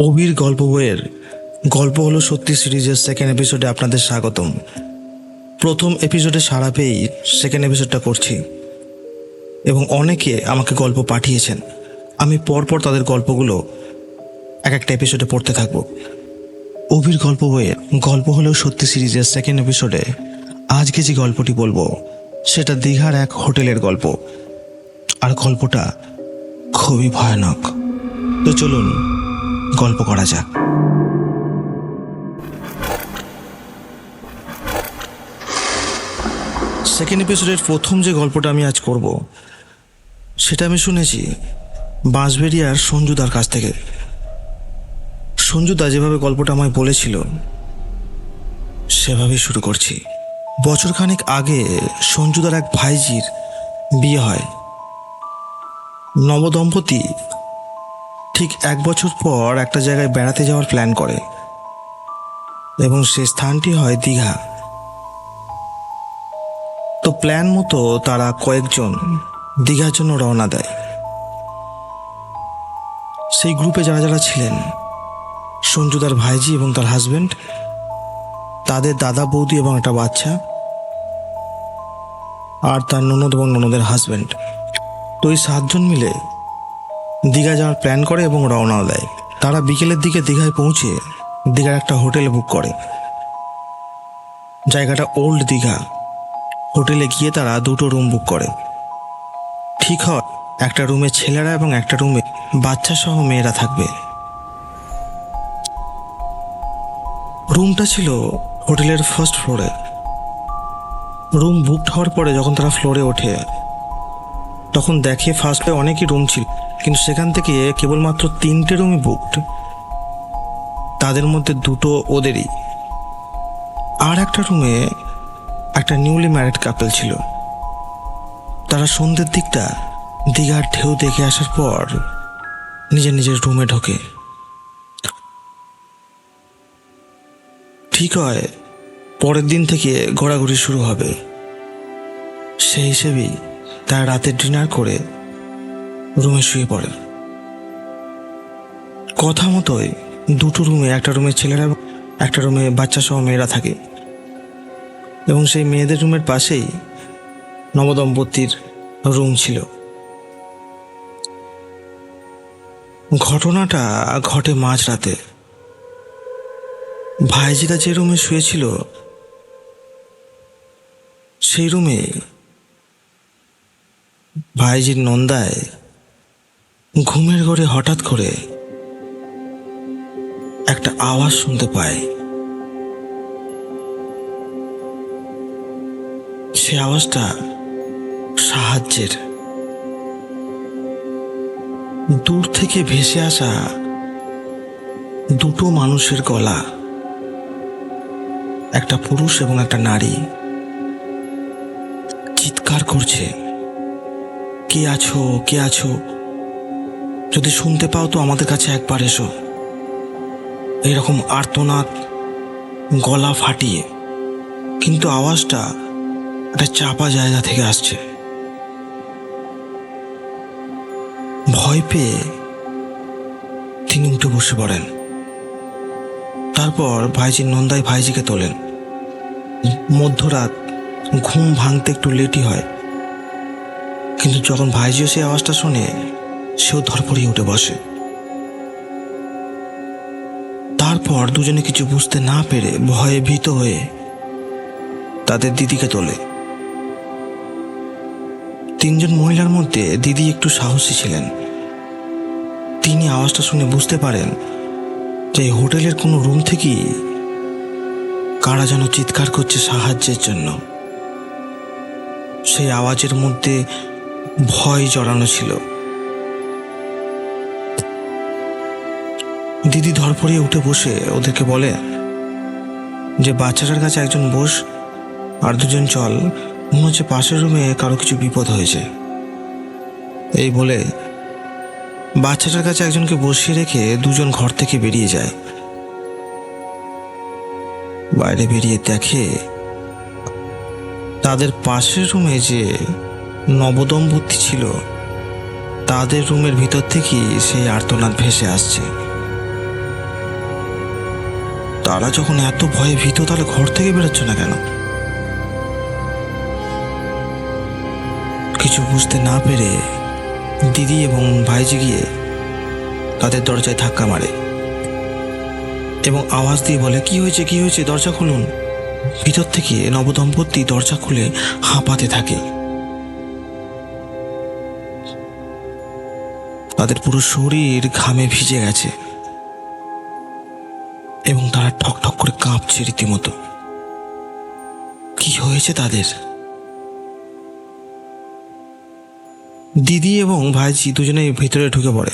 অবির গল্প বইয়ের গল্প হলো সত্যি সিরিজের সেকেন্ড এপিসোডে আপনাদের স্বাগতম। প্রথম এপিসোডে সাড়া পেয়েই সেকেন্ড এপিসোডটা করছি। এবং অনেকে আমাকে গল্প পাঠিয়েছেন। আমি পরপর তাদের গল্পগুলো এক একটা এপিসোডে পড়তে থাকব। অবির গল্প বইয়ের গল্প হলেও সত্যি সিরিজের সেকেন্ড এপিসোডে আজকে যে গল্পটি বলব, সেটা দীঘার এক হোটেলের গল্প। আর গল্পটা খুবই ভয়ানক। তো চলুন গল্প করা যাক। সেকেন্ড এপিসোডের প্রথম যে গল্পটা আমি আজ করব, সেটা আমি শুনেছি বাঁশবেরিয়ার সঞ্জুদার কাছ থেকে। সঞ্জুদা যেভাবে গল্পটা আমায় বলেছিল, সেভাবেই শুরু করছি। বছরখানেক আগে সঞ্জুদার এক ভাইজির বিয়ে হয়। নবদম্পতি ঠিক এক বছর পর একটা জায়গায় বেড়াতে যাওয়ার প্ল্যান করে। এবং সে স্থানটি হয় দীঘা। তো প্ল্যান মতো তারা কয়েকজন দীঘার জন্য রওনা দেয়। সেই গ্রুপে যারা যারা ছিলেন সঞ্জুদার ভাইজি এবং তার হাজবেন্ড তাদের দাদা বৌদি এবং একটা বাচ্চা, আর তার ননদ এবং ননদের হাজবেন্ড তো এই সাতজন মিলে দীঘা যাওয়ার প্ল্যান করে এবং রওনাও দেয়। তারা বিকেলের দিকে দীঘায় পৌঁছে দীঘার একটা হোটেল বুক করে। জায়গাটা ওল্ড দীঘা। হোটেলে গিয়ে তারা দুটো রুম বুক করে। ঠিক হয়, একটা রুমে ছেলেরা এবং একটা রুমে বাচ্চা সহ মেয়েরা থাকবে। রুমটা ছিল হোটেলের ফার্স্ট ফ্লোরে রুম বুকড হওয়ার পরে যখন তারা ফ্লোরে ওঠে তখন দেখে ফার্স্ট অনেকই রুম ছিল, কিন্তু সেখান থেকে কেবলমাত্র তিনটে রুমই বুকড তাদের মধ্যে দুটো ওদেরই। আর একটা রুমে একটা নিউলি ম্যারিড কাপল ছিল। তারা সন্ধ্যের দিকটা দীঘার ঢেউ দেখে আসার পর নিজের নিজের রুমে ঢোকে। ঠিক হয় পরের দিন থেকে ঘোরাঘুরি শুরু হবে। সেই হিসেবেই তারা রাতে ডিনার করে রুমে শুয়ে পড়ে। কথা মতোই দুটো রুমে, একটা রুমে ছেলেরা, একটা রুমে বাচ্চা সহ মেয়েরা থাকে। এবং সেই মেয়েদের রুমের পাশেই নবদম্পতির রুম ছিল। ঘটনাটা ঘটে মাঝরাতে। ভাইজিরা যে রুমে শুয়েছিল, সেই রুমে ভাইজির নন্দায় ঘুমের ঘরে হঠাৎ করে একটা আওয়াজ শুনতে পায়। সে আওয়াজটা সাহায্যের। দূর থেকে ভেসে আসা দুটো মানুষের গলা, একটা পুরুষ এবং একটা নারী, চিৎকার করছে। কে আছো কে আছো? যদি শুনতে পাও তো আমাদের কাছে একবার এসো। এরকম আর্তনাদ, গলা ফাটিয়ে, কিন্তু আওয়াজটা একটা চাপা জায়গা থেকে আসছে। ভয় পেয়ে তিনি উঠে বসে পড়েন। তারপর ভাইজি নন্দাই ভাইজিকে তোলেন। মধ্যরাত ঘুম ভাঙতে একটু লেটই হয়। কিন্তু যখন ভাইজিও সেই আওয়াজটা শোনে, সেও ধরপড়িয়ে উঠে বসে। তারপর দুজনে কিছু বুঝতে না পেরে ভয়ে ভীত হয়ে তাদের দিদিকে তোলে। তিনজন মহিলার মধ্যে দিদি একটু সাহসী ছিলেন। তিনি আওয়াজটা শুনে বুঝতে পারেন যে হোটেলের কোনো রুম থেকেই কারা যেন চিৎকার করছে সাহায্যের জন্য। সেই আওয়াজের মধ্যে ভয় জড়ানো ছিল। দিদি ধরপড়িয়ে উঠে বসে ওদেরকে বলে, যে বাচ্চাটার কাছে একজন বস আর দুজন চল, মনে হচ্ছে পাশের রুমে কারও কিছু বিপদ হয়েছে। এই বলে বাচ্চাটার কাছে একজনকে বসিয়ে রেখে দুজন ঘর থেকে বেরিয়ে যায়। বাইরে বেরিয়ে দেখে তাদের পাশের রুমে যে নবদম্পতি ছিল। তাদের রুমের ভিতর থেকেই সেই আর্তনাদ ভেসে আসছে। তারা যখন এত ভয়ে ভীত, তাহলে ঘর থেকে বেরোচ্ছ না কেন? কিছু বুঝতে না পেরে দিদি এবং ভাইজি গিয়ে তাদের দরজায় ধাক্কা মারে এবং আওয়াজ দিয়ে বলে, কি হয়েছে কি হয়েছে? দরজা খুলুন। ভিতর থেকে নবদম্পতি দরজা খুলে হাঁপাতে থাকে। তাদের পুরো শরীর ঘামে ভিজে গেছে। এবং তারা ঠক ঠক করে কাঁপছে রীতিমতো। কি হয়েছে তাদের? দিদি এবং ভাইজি দুজনেই ভিতরে ঢুকে পড়ে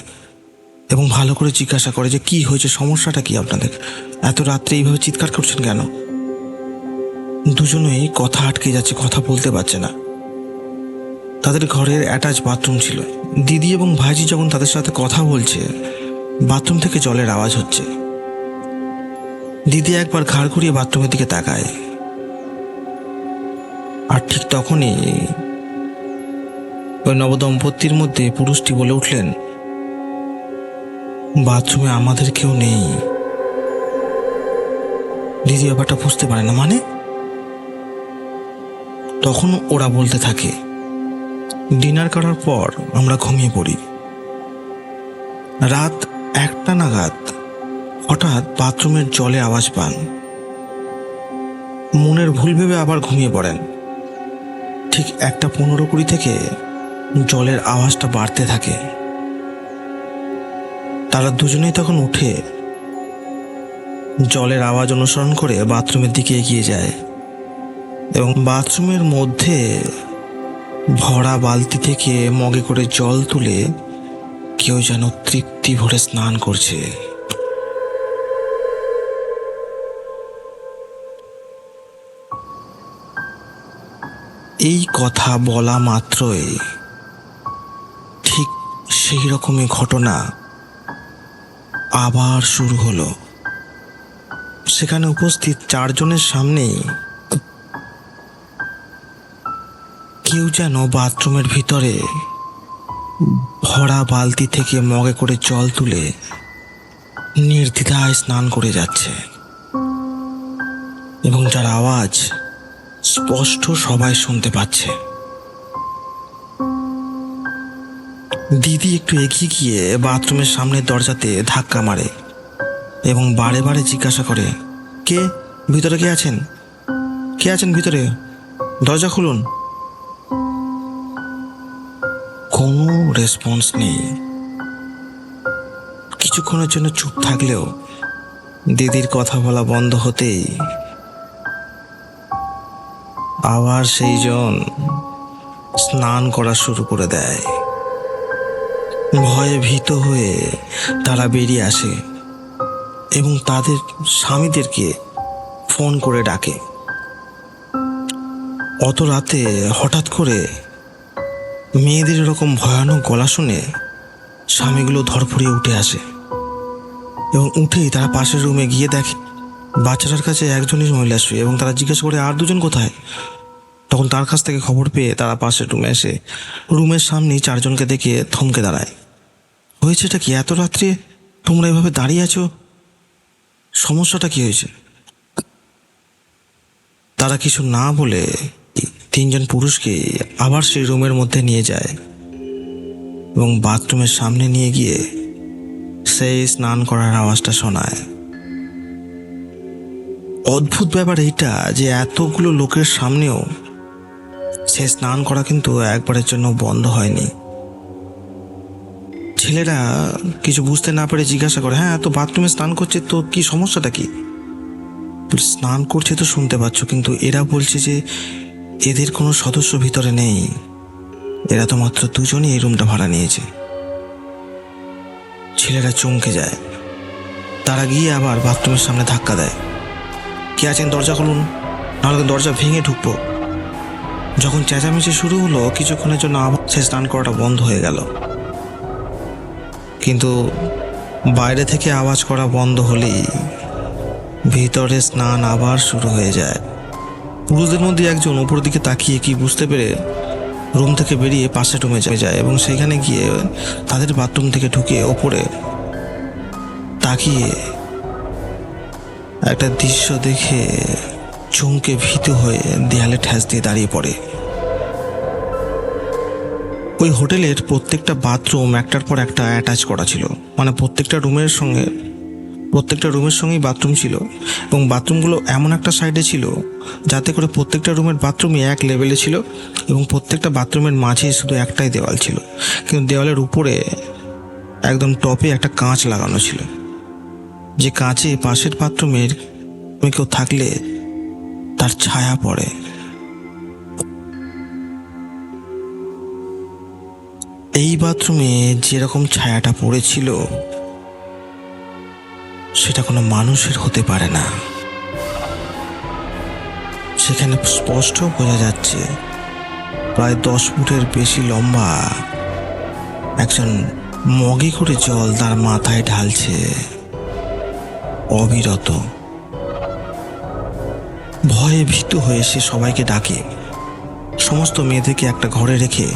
এবং ভালো করে জিজ্ঞাসা করে যে কি হয়েছে, সমস্যাটা কি আপনাদের? এত রাত্রে এইভাবে চিৎকার করছেন কেন? দুজনেই কথা আটকে যাচ্ছে, কথা বলতে পারছে না। তাদের ঘরের অ্যাটাচ বাথরুম ছিল। দিদি এবং ভাইজি যখন তাদের সাথে কথা বলছে বাথরুম থেকে জলের আওয়াজ হচ্ছে। দিদি একবার ঘাড় ঘুরিয়ে বাথরুমের দিকে তাকায়। আর ঠিক তখনই ওই নবদম্পতির মধ্যে পুরুষটি বলে উঠলেন বাথরুমে আমাদের কেউ নেই। দিদি ব্যাপারটা বুঝতে পারে না। মানে? তখন ওরা বলতে থাকে ডিনার করার পর আমরা ঘুমিয়ে পড়ি। রাত একটা নাগাদ হঠাৎ বাথরুমের জলে আওয়াজ পান। মনের ভুল ভেবে আবার ঘুমিয়ে পড়েন। ঠিক একটা পনেরো কুড়ি থেকে জলের আওয়াজটা বাড়তে থাকে। তারা দুজনেই তখন উঠে জলের আওয়াজ অনুসরণ করে বাথরুমের দিকে এগিয়ে যায় এবং বাথরুমের মধ্যে ভরা বালতি থেকে মগে করে জল তুলে কেউ যেন তৃপ্তি ভরে স্নান করছে। এই কথা বলা মাত্রই ঠিক সেই রকমই ঘটনা আবার শুরু হলো। সেখানে উপস্থিত চারজনের সামনেই কেউ যেন বাথরুমের ভিতরে ভরা বালতি থেকে মগে করে জল তুলে নির্দ্বিধায় স্নান করে যাচ্ছে। এবং যার আওয়াজ স্পষ্ট সবাই শুনতে পাচ্ছে। দিদি একটু এগিয়ে গিয়ে বাথরুমের সামনের দরজাতে ধাক্কা মারে এবং বারে বারে জিজ্ঞাসা করে, কে? ভিতরে কে আছেন? কে আছেন ভিতরে? দরজা খুলুন। কোনো রেসপন্স নেই। কিছুক্ষণের জন্য চুপ থাকলেও দিদির কথা বলা বন্ধ হতেই আবার সেই জন স্নান করা শুরু করে দেয়। ভয়ে ভীত হয়ে তারা বেরিয়ে আসে এবং তাদের স্বামীদেরকে ফোন করে ডাকে। অত রাতে হঠাৎ করে মেয়েদের এরকম ভয়ানক গলা শুনে স্বামীগুলো ধরফড়িয়ে উঠে আসে এবং উঠেই তারা পাশের রুমে গিয়ে দেখে, বাচ্চাটার কাছে একজনই মহিলা শুয়ে এবং তারা জিজ্ঞেস করে, আর দুজন কোথায়? তখন তার কাছ থেকে খবর পেয়ে তারা পাশের রুমে এসে রুমের সামনেই চারজনকে দেখে থমকে দাঁড়ায়। হয়েছেটা কি? এত রাত্রে তোমরা এভাবে দাঁড়িয়ে আছো? সমস্যাটা কি হয়েছে? তারা কিছু না বলে তিনজন পুরুষকে আবার সেই রুমের মধ্যে নিয়ে যায় এবং বাথরুমের সামনে নিয়ে গিয়ে সেই স্নান করার আওয়াজটা শোনায়। অদ্ভুত ব্যাপার এইটা যে এতগুলো লোকের সামনেও সে স্নান করা কিন্তু একবারের জন্য বন্ধ হয়নি। ছেলেরা কিছু বুঝতে না পেরে জিজ্ঞাসা করে হ্যাঁ তো বাথরুমে স্নান করছে, তো কি সমস্যাটা কি? স্নান করছে তো শুনতে পাচ্ছ, কিন্তু এরা বলছে যে এদের কোনো সদস্য ভিতরে নেই। এরা তো মাত্র দুজনই এই রুমটা ভাড়া নিয়েছে। ছেলেরা চমকে যায়। তারা গিয়ে আবার বাথরুমের সামনে ধাক্কা দেয়। কে আছেন দরজা খুলুন, নাহলে দরজা ভেঙে ঢুকবো। যখন চেঁচামেচি শুরু হলো, কিছুক্ষণের জন্য আবার সে স্নান করাটা বন্ধ হয়ে গেল। কিন্তু বাইরে থেকে আওয়াজ করা বন্ধ হলেই ভিতরে স্নান আবার শুরু হয়ে যায়। পুরুষদের মধ্যে একজন উপর দিকে তাকিয়ে কি বুঝতে পেরে রুম থেকে বেরিয়ে পাশে রুমে যায় এবং সেখানে গিয়ে তাদের বাথরুম থেকে ঢুকে ওপরে তাকিয়ে একটা দৃশ্য দেখে চমকে ভীত হয়ে দেয়ালে ঠ্যাস দিয়ে দাঁড়িয়ে পড়ে। ওই হোটেলের প্রত্যেকটা বাথরুম একটার পর একটা অ্যাটাচ করা ছিল। মানে প্রত্যেকটা রুমের সঙ্গে প্রত্যেকটা রুমের সঙ্গেই বাথরুম ছিল এবং বাথরুমগুলো এমন একটা সাইডে ছিল যাতে করে প্রত্যেকটা রুমের বাথরুমই এক লেভেলে ছিল এবং প্রত্যেকটা বাথরুমের মাঝে শুধু একটাই দেওয়াল ছিল। কিন্তু দেওয়ালের উপরে একদম টপে একটা কাঁচ লাগানো ছিল। যে কাঁচে পাশের বাথরুমের কেউ থাকলে তার ছায়া পড়ে। এই বাথরুমে যেরকম ছায়াটা পড়েছিল সেটা কোনো মানুষের হতে পারে না। সেখানে স্পষ্ট বোঝা যাচ্ছে, প্রায় দশ ফুটের বেশি লম্বা একজন মগে করে জল তার মাথায় ঢালছে। অবিরত। ভয়ে ভীত হয়ে সে সবাইকে ডাকে। সমস্ত মেয়েদেরকে একটা ঘরে রেখে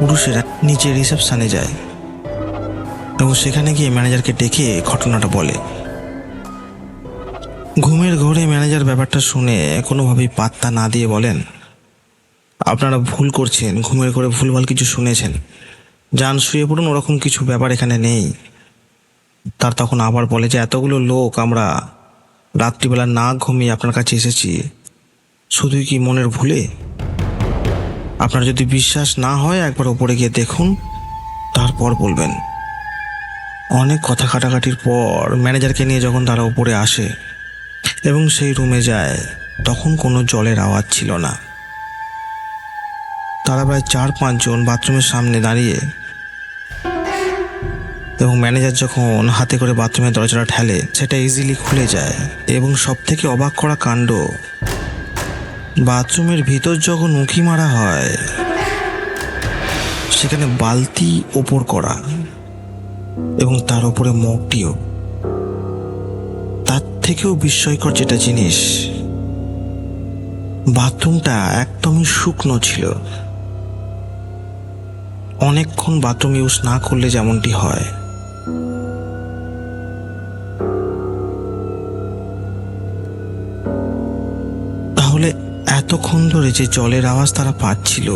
পুরুষেরা নিচে রিসেপশনে যায়। এবং সেখানে গিয়ে ম্যানেজারকে ডেকে ঘটনাটা বলে। ঘুমের ঘরে ম্যানেজার ব্যাপারটা শুনে কোনোভাবেই পাত্তা না দিয়ে বলেন, আপনারা ভুল করছেন, ঘুমের ঘরে ভুলভাল কিছু শুনেছেন। যান, শুয়ে পড়ুন, ওরকম কিছু ব্যাপার এখানে নেই। তার তখন আবার বলে, যে এতগুলো লোক, আমরা রাত্রিবেলা না ঘুমিয়ে আপনার কাছে এসেছি, শুধুই কি মনের ভুলে? আপনার যদি বিশ্বাস না হয়, একবার ওপরে গিয়ে দেখুন, তারপর বলবেন। অনেক কথা কাটাকাটির পর ম্যানেজারকে নিয়ে যখন তারা ওপরে আসে এবং সেই রুমে যায়, তখন কোনো জলের আওয়াজ ছিল না। তারা প্রায় চার পাঁচজন বাথরুমের সামনে দাঁড়িয়ে এবং ম্যানেজার যখন হাতে করে বাথরুমের দরজাটা ঠেলে, সেটা ইজিলি খুলে যায় এবং সব থেকে অবাক করা কাণ্ড, বাথরুমের ভিতর যখন উঁকি মারা হয়, সেখানে বালতি ওপর করা এবং তার উপরে মগটিও। থেকেও বিস্ময়কর যেটা জিনিস, বাথরুমটা একদমই শুকনো ছিল। অনেকক্ষণ বাথরুম ইউজ না করলে যেমনটি হয়। তাহলে এতক্ষণ ধরে যে জলের আওয়াজ তারা পাচ্ছিল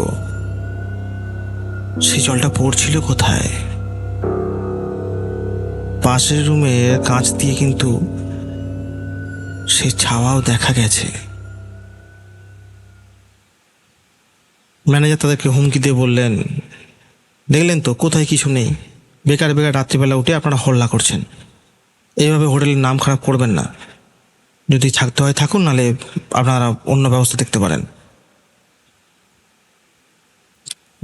সেই জলটা পড়ছিল কোথায়? পাশের রুমের কাঁচ দিয়ে কিন্তু সে ছাওয়াও দেখা গেছে। ম্যানেজার তাদেরকে হুমকি দিয়ে বললেন, দেখলেন তো, কোথায় কিছু নেই। বেকার বেকার রাত্রিবেলা উঠে আপনারা হল্লা করছেন। এইভাবে হোটেলের নাম খারাপ করবেন না। যদি থাকতে হয় থাকুন নালে আপনারা অন্য ব্যবস্থা দেখতে পারেন।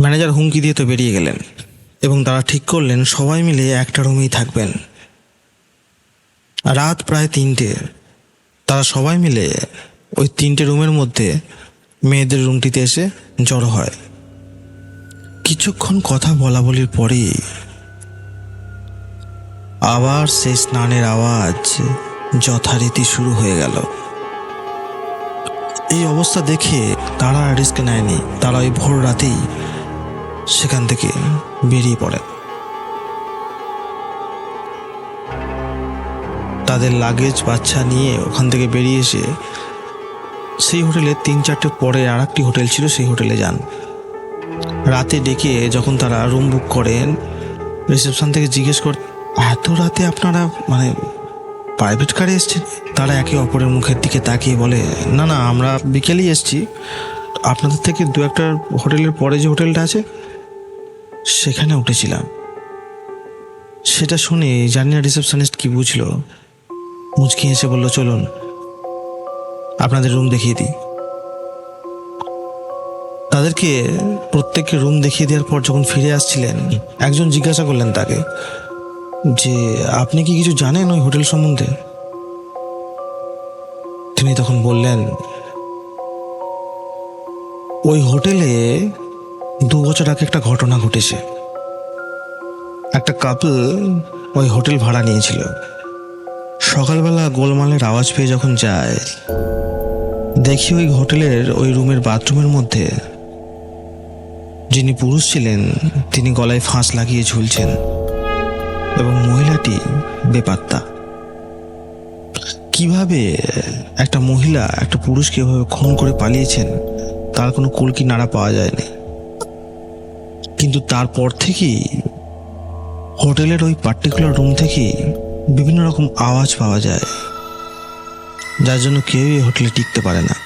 ম্যানেজার হুমকি দিয়ে তো বেরিয়ে গেলেন এবং তারা ঠিক করলেন, সবাই মিলে একটা রুমেই থাকবেন। রাত প্রায় তিনটে। তারা সবাই মিলে ওই তিনটে রুমের মধ্যে মেয়েদের রুমটিতে এসে জড়ো হয়। কিছুক্ষণ কথা বলা বলির পরেই আবার সেই স্নানের আওয়াজ যথারীতি শুরু হয়ে গেল। এই অবস্থা দেখে তারা রিস্ক নেয়নি। তারা ওই ভোর রাতেই সেখান থেকে বেরিয়ে পড়ে। তাদের লাগেজ বাচ্চা নিয়ে ওখান থেকে বেরিয়ে এসে সেই হোটেলে তিন চারটে পরে আর একটি হোটেল ছিল, সেই হোটেলে যান। রাতে ডেকে যখন তারা রুম বুক করেন রিসেপশন থেকে জিজ্ঞেস কর এত রাতে আপনারা মানে প্রাইভেট কারে এসছেন? তারা একে অপরের মুখের দিকে তাকিয়ে বলে, না না, আমরা বিকেলেই এসছি। আপনাদের থেকে দু একটা হোটেলের পরে যে হোটেলটা আছে, সেখানে উঠেছিলাম। সেটা শুনে জানি না রিসেপশনিস্ট কি বুঝলো। মুচকি এসে বলল, চলুন, আপনাদের রুম দেখিয়ে দিই। তাদেরকে প্রত্যেককে রুম দেখিয়ে দেওয়ার পর যখন ফিরে আসছিলেন, একজন জিজ্ঞাসা করলেন তাকে যে, আপনি কি কিছু জানেন ওই হোটেল সম্বন্ধে? তিনি তখন বললেন, ওই হোটেলে দু বছর আগে একটা ঘটনা ঘটেছে। একটা কাপল ওই হোটেল ভাড়া নিয়েছিল। সকালবেলা গোলমালের আওয়াজ পেয়ে যখন যায়, দেখি ওই হোটেলের ওই রুমের বাথরুমের মধ্যে যিনি পুরুষ ছিলেন, তিনি গলায় ফাঁস লাগিয়ে ঝুলছেন এবং মহিলাটি বেপাত্তা। কীভাবে একটা মহিলা একটা পুরুষকে এভাবে খুন করে পালিয়েছেন, তার কোনো কুলকি নাড়া পাওয়া যায়নি। কিন্তু তারপর থেকেই হোটেলের ওই পার্টিকুলার রুম থেকে বিভিন্ন রকম আওয়াজ পাওয়া যায়, যার জন্য কেউই হোটেলে টিকতে পারে না।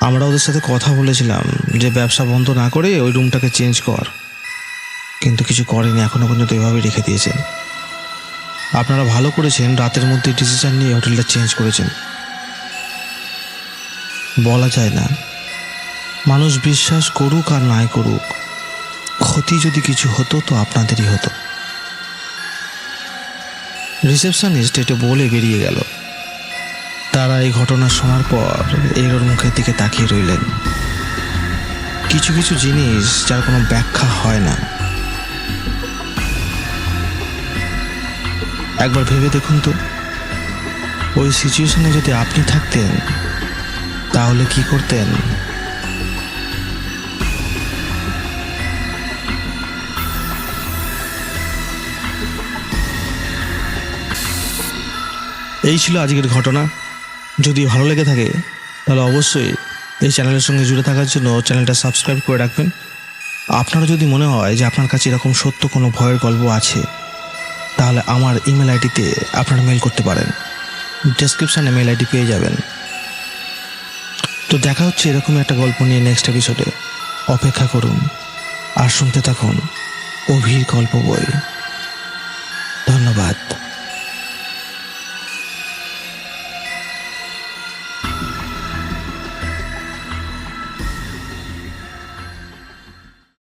আমরা ওদের সাথে কথা বলেছিলাম যে ব্যবসা বন্ধ না করে ওই রুমটাকে চেঞ্জ কর, কিন্তু কিছু করেনি, এখনও পর্যন্ত এভাবে রেখে দিয়েছেন। আপনারা ভালো করেছেন, রাতের মধ্যে ডিসিশন নিয়ে হোটেলটা চেঞ্জ করেছেন। বলা যায় না। মানুষ বিশ্বাস করুক আর নাই করুক, ক্ষতি যদি কিছু হতো তো আপনাদেরই হতো। রিসেপশনিস্ট এটা বলে বেরিয়ে গেল। তারা এই ঘটনা শোনার পর এরোর মুখের দিকে তাকিয়ে রইলেন। কিছু কিছু জিনিস যার কোনো ব্যাখ্যা হয় না। একবার ভেবে দেখুন তো, ওই সিচুয়েশনে যদি আপনি থাকতেন, তাহলে কি করতেন? এই ছিল আজকের ঘটনা। যদি ভালো লেগে থাকে, তাহলে অবশ্যই এই চ্যানেলের সঙ্গে জুড়ে থাকার জন্য চ্যানেলটা সাবস্ক্রাইব করে রাখবেন। আপনার যদি মনে হয় যে আপনার কাছে এরকম সত্য কোনো ভয়ের গল্প আছে, তাহলে আমার ইমেল আইডিতে আপনারা মেল করতে পারেন। ডেসক্রিপশানে মেল আইডি পেয়ে যাবেন। তো দেখা হচ্ছে এরকম একটা গল্প নিয়ে নেক্সট এপিসোডে অপেক্ষা করুন আর শুনতে থাকুন অভির গল্প বই। ধন্যবাদ।